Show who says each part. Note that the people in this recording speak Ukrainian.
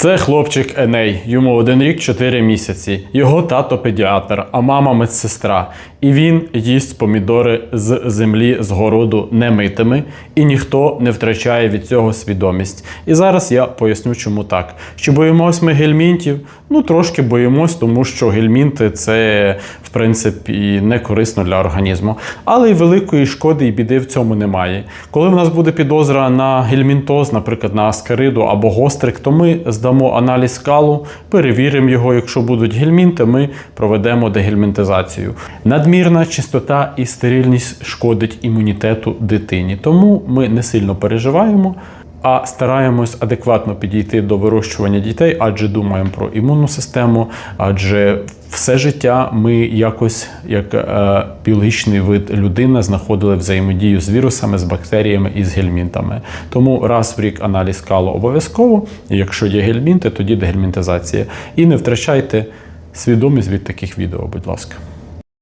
Speaker 1: Це хлопчик Еней, йому один рік 4 місяці. Його тато педіатр, а мама медсестра. І він їсть помідори з землі з городу немитими, і ніхто не втрачає від цього свідомість. І зараз я поясню, чому так. Чи боїмось ми гельмінтів? Ну трошки боїмось, тому що гельмінти це в принципі не корисно для організму. Але й великої шкоди і біди в цьому немає. Коли в нас буде підозра на гельмінтоз, наприклад, на аскариду або гострик, то ми здамо аналіз калу, перевіримо його. Якщо будуть гельмінти, ми проведемо дегельмінтизацію. Надмірна чистота і стерильність шкодить імунітету дитині. Тому ми не сильно переживаємо. А стараємось адекватно підійти до вирощування дітей, адже думаємо про імунну систему, адже все життя ми якось, як е, біологічний вид людина, знаходили взаємодію з вірусами, з бактеріями і з гельмінтами. Тому раз в рік аналіз калу обов'язково. Якщо є гельмінти, тоді дегельмінтизація. І не втрачайте свідомість від таких відео, будь ласка.